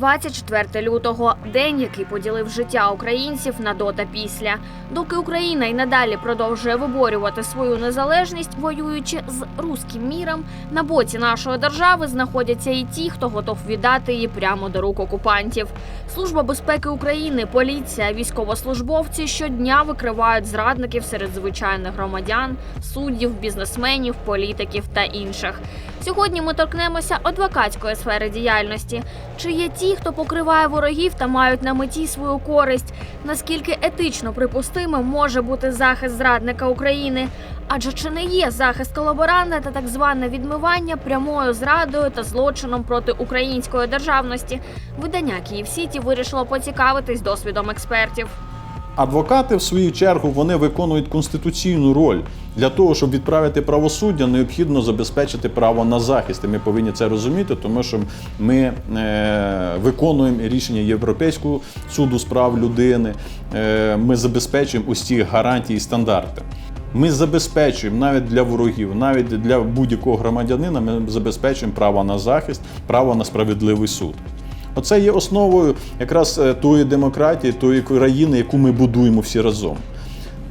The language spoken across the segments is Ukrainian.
24 лютого день, який поділив життя українців на до та після. Доки Україна й надалі продовжує виборювати свою незалежність, воюючи з руським міром, на боці нашої держави знаходяться і ті, хто готов віддати її прямо до рук окупантів. Служба безпеки України, поліція, військовослужбовці щодня викривають зрадників серед звичайних громадян, суддів, бізнесменів, політиків та інших. Сьогодні ми торкнемося адвокатської сфери діяльності. Чи є ті, хто покриває ворогів та мають на меті свою користь? Наскільки етично припустимим може бути захист зрадника України? Адже чи не є захист колаборанта та так зване відмивання прямою зрадою та злочином проти української державності? Видання Київ Сіті вирішило поцікавитись досвідом експертів. Адвокати, в свою чергу, вони виконують конституційну роль. Для того, щоб відправити правосуддя, необхідно забезпечити право на захист. І ми повинні це розуміти, тому що ми е, виконуємо рішення Європейського суду з прав людини. Е, ми забезпечуємо ці гарантії і стандарти. Ми забезпечуємо навіть для ворогів, навіть для будь-якого громадянина, ми забезпечуємо право на захист, право на справедливий суд. Оце є основою якраз е, тої демократії, тої країни, яку ми будуємо всі разом.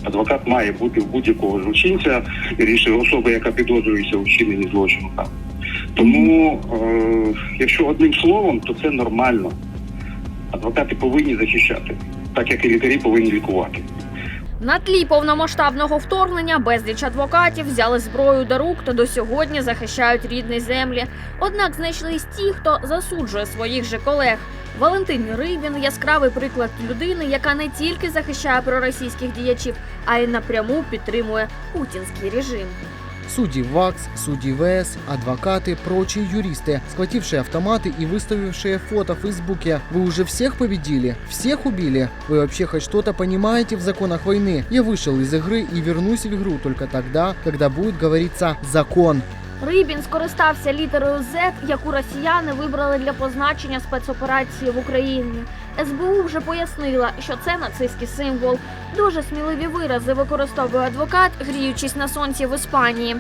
Адвокат має бути в будь-якого злочинця, вірніше особи, яка підозрюється у вчиненні злочину. Тому, е, якщо одним словом, то це нормально. Адвокати повинні захищати, так як і лікарі повинні лікувати. На тлі повномасштабного вторгнення безліч адвокатів взяли зброю до рук та до сьогодні захищають рідні землі. Однак знайшлись ті, хто засуджує своїх же колег. Валентин Рибін яскравий приклад людини, яка не тільки захищає проросійських діячів, а й напряму підтримує путінський режим. Судьи ВАКС, судьи ВС, адвокаты, прочие юристы, схватившие автоматы и выставившие фото в Фейсбуке. Вы уже всех победили? Всех убили? Вы вообще хоть что-то понимаете в законах войны? Я вышел из игры и вернусь в игру только тогда, когда будет говориться «закон». Рибін скористався літерою Z, яку росіяни вибрали для позначення спецоперації в Україні. СБУ вже пояснила, що це нацистський символ. Дуже сміливі вирази використовує адвокат, гріючись на сонці в Іспанії.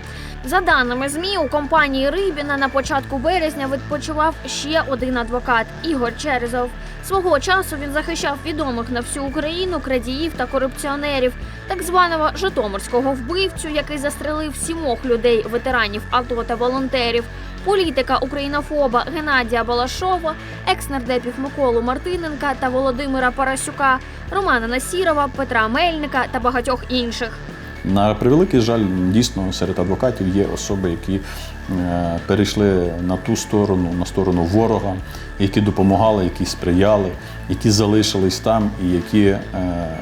За даними ЗМІ, у компанії Рибіна на початку березня відпочивав ще один адвокат Ігор Черезов. Свого часу він захищав відомих на всю Україну крадіїв та корупціонерів, так званого Житомирського вбивцю, який застрелив сімох людей, ветеранів АТО та волонтерів, політика українофоба Геннадія Балашова, екс-нардепів Миколу Мартиненка та Володимира Парасюка, Романа Насірова, Петра Мельника та багатьох інших. На превеликий жаль, дійсно серед адвокатів є особи, які е, перейшли на ту сторону, на сторону ворога, які допомагали, які сприяли, які залишились там і які е,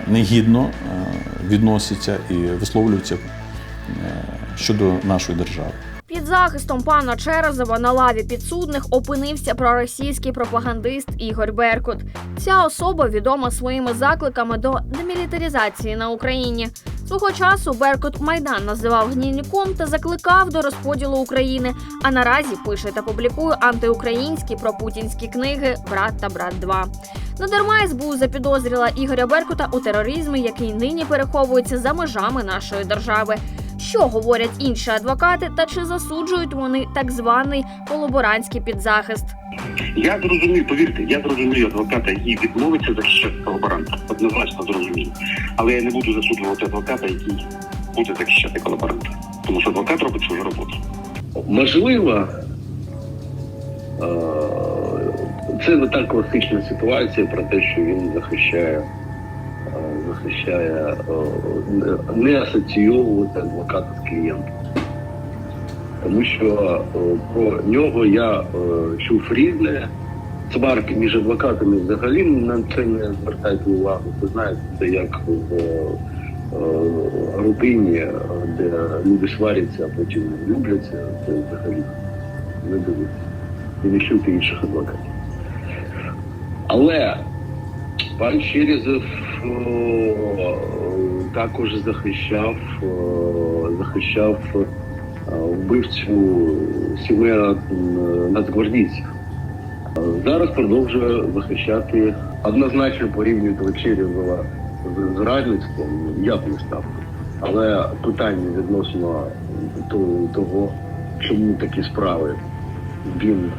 негідно е, відносяться і висловлюються щодо нашої держави. Під захистом пана Черезова на лаві підсудних опинився проросійський пропагандист Ігор Беркут. Ця особа відома своїми закликами до демілітаризації на Україні. Свого часу Беркут Майдан називав гнійником та закликав до розподілу України. А наразі пише та публікує антиукраїнські пропутінські книги Брат та брат 2 Надарма СБУ запідозрила Ігоря Беркута у тероризмі, який нині переховується за межами нашої держави. Що говорять інші адвокати, та чи засуджують вони так званий колаборантський підзахист? Я зрозумів, повірте, я зрозумію адвоката, який відмовиться захищати колаборанта. Однозначно зрозумію. Але я не буду засуджувати адвоката, який буде захищати колаборанта. Тому що адвокат робить свою роботу. Можливо, е, це не та класична ситуація про те, що він захищає, захищає е, не- не асоційовувати адвоката з клієнтом. Тому що е, про нього я е, чув різне. Сварки між адвокатами взагалі на це не звертайте увагу. Ви знаєте, це як в е, родині, е, де люди сваряться, а потім любляться, це взагалі не дивиться. І не чути інших адвокатів. Але пан Черезов е, також захищав, е, захищав е, вбивцю сімей е, нацгвардійців. Е, Зараз продовжує захищати однозначно порівнювати Черезова з зрадництвом, я б не став. Але питання відносно того, чому такі справи він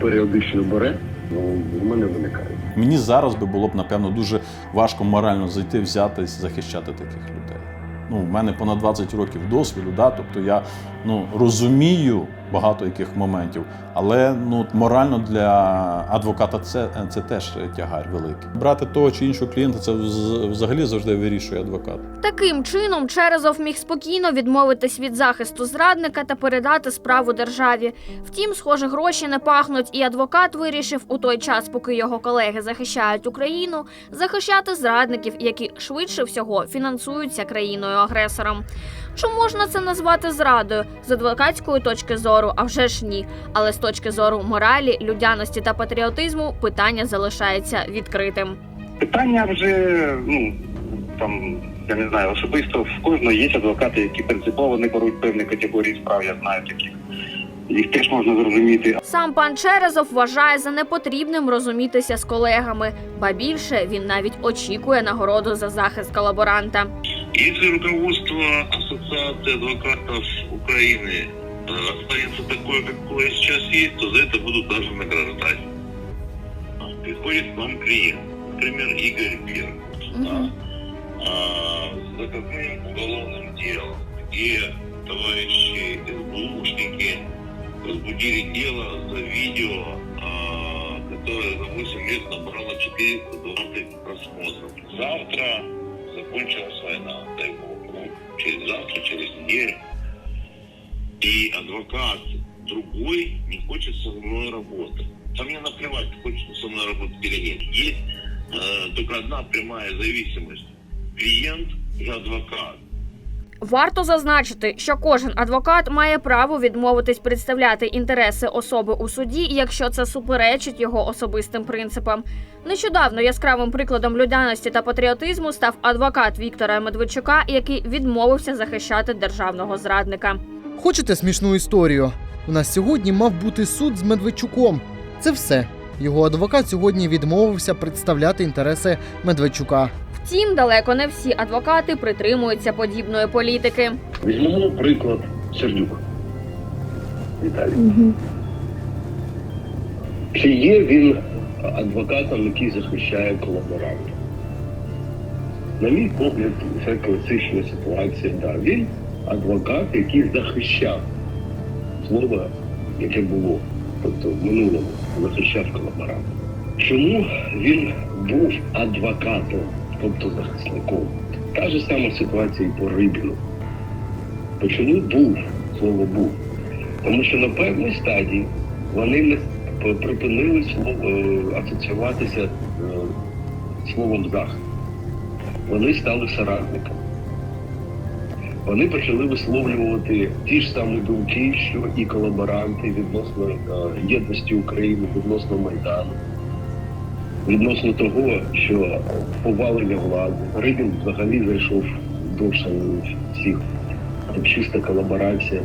періодично бере, ну, в мене виникають. Мені зараз би було б напевно дуже важко морально зайти, взятись, захищати таких людей. Ну, в мене понад 20 років досвіду, да, тобто я ну, розумію багато яких моментів, але ну, морально для адвоката це, це теж тягар великий. Брати того чи іншого клієнта це вз- взагалі завжди вирішує адвокат. Таким чином, Черезов міг спокійно відмовитись від захисту зрадника та передати справу державі. Втім, схоже, гроші не пахнуть, і адвокат вирішив у той час, поки його колеги захищають Україну, захищати зрадників, які швидше всього фінансуються країною агресором. Чи можна це назвати зрадою з адвокатської точки зору? А вже ж ні. Але з точки зору моралі, людяності та патріотизму питання залишається відкритим. Питання вже, ну там, я не знаю, особисто в кожного є адвокати, які принципово не беруть певні категорії справ, я знаю таких. Їх теж можна зрозуміти. Сам пан Черезов вважає за непотрібним розумітися з колегами, ба більше він навіть очікує нагороду за захист колаборанта. Если руководство Ассоциации адвокатов Украины останется такое, какое сейчас есть, то за это будут даже награждать. Приходит к вам клиент, например, Игорь Берг, да, а, с заказным уголовным делом, где товарищи СБУшники возбудили дело за видео, а, которое за 8 лет набрало 420 просмотров. Завтра закончилась война, дай бог, ну, через завтра, через неделю. И адвокат другой не хочет со мной работать. Там мне наплевать, хочет со мной работать или нет. Есть э, только одна прямая зависимость. Клиент и адвокат. Варто зазначити, що кожен адвокат має право відмовитись представляти інтереси особи у суді, якщо це суперечить його особистим принципам. Нещодавно яскравим прикладом людяності та патріотизму став адвокат Віктора Медведчука, який відмовився захищати державного зрадника. Хочете смішну історію? У нас сьогодні мав бути суд з Медведчуком. Це все. Його адвокат сьогодні відмовився представляти інтереси Медведчука. Втім, далеко не всі адвокати притримуються подібної політики. Візьмемо приклад Сердюк. Віталій. Чи є він адвокатом, який захищає колаборантів? На мій погляд, це класична ситуація. Да, він адвокат, який захищав слово, яке було, тобто в минулому захищав колаборанта. Чому він був адвокатом, тобто захисником? Та ж сама ситуація і по Рибіну. Чому був слово був? Тому що на певній стадії вони не припинили е, асоціюватися е, словом захист. Вони стали соратниками. Вони почали висловлювати ті ж самі думки, що і колаборанти відносно е, єдності України, відносно Майдану, відносно того, що повалення влади. Рибін взагалі зайшов довше всіх. Це чиста колаборація.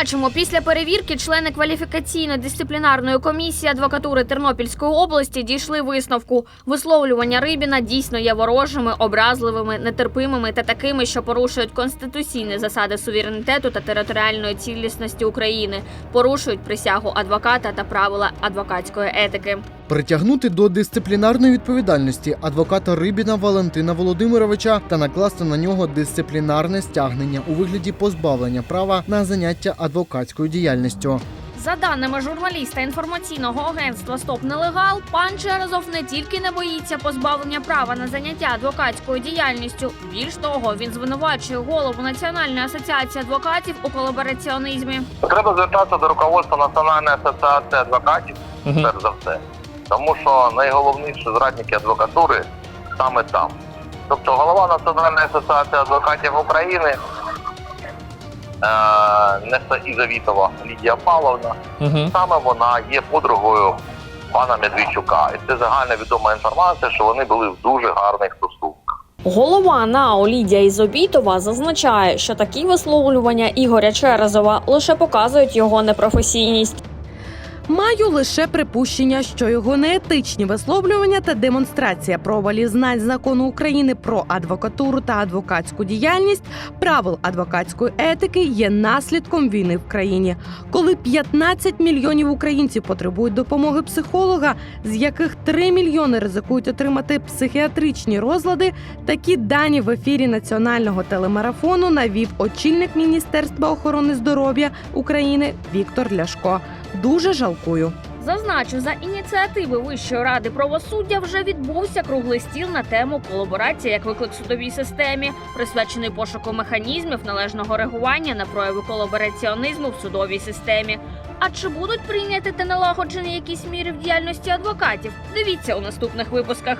Зазначимо, після перевірки члени кваліфікаційно-дисциплінарної комісії адвокатури Тернопільської області дійшли висновку. Висловлювання Рибіна дійсно є ворожими, образливими, нетерпимими та такими, що порушують конституційні засади суверенітету та територіальної цілісності України, порушують присягу адвоката та правила адвокатської етики. Притягнути до дисциплінарної відповідальності адвоката Рибіна Валентина Володимировича та накласти на нього дисциплінарне стягнення у вигляді позбавлення права на заняття адвокатською діяльністю. За даними журналіста інформаційного агентства Стоп Нелегал, пан Черезов не тільки не боїться позбавлення права на заняття адвокатською діяльністю. Більш того, він звинувачує голову Національної асоціації адвокатів у колабораціонізмі. Треба звертатися до руководства Національної асоціації адвокатів, перш за все. Тому що найголовніші зрадники адвокатури саме там. Тобто голова Національної асоціації адвокатів України Неста Ізавітова Лідія Павловна, саме вона є подругою пана Медведчука. І це загальна відома інформація, що вони були в дуже гарних стосунках. Голова НАО Лідія Ізобітова зазначає, що такі висловлювання Ігоря Черезова лише показують його непрофесійність. Маю лише припущення, що його неетичні висловлювання та демонстрація провалів знань закону України про адвокатуру та адвокатську діяльність, правил адвокатської етики є наслідком війни в країні, коли 15 мільйонів українців потребують допомоги психолога, з яких 3 мільйони ризикують отримати психіатричні розлади. Такі дані в ефірі національного телемарафону навів очільник Міністерства охорони здоров'я України Віктор Ляшко. Дуже жалкую. Зазначу, за ініціативи Вищої ради правосуддя вже відбувся круглий стіл на тему колаборація як виклик судовій системі, присвячений пошуку механізмів належного реагування на прояви колабораціонізму в судовій системі. А чи будуть прийняті та налагоджені якісь міри в діяльності адвокатів? Дивіться у наступних випусках.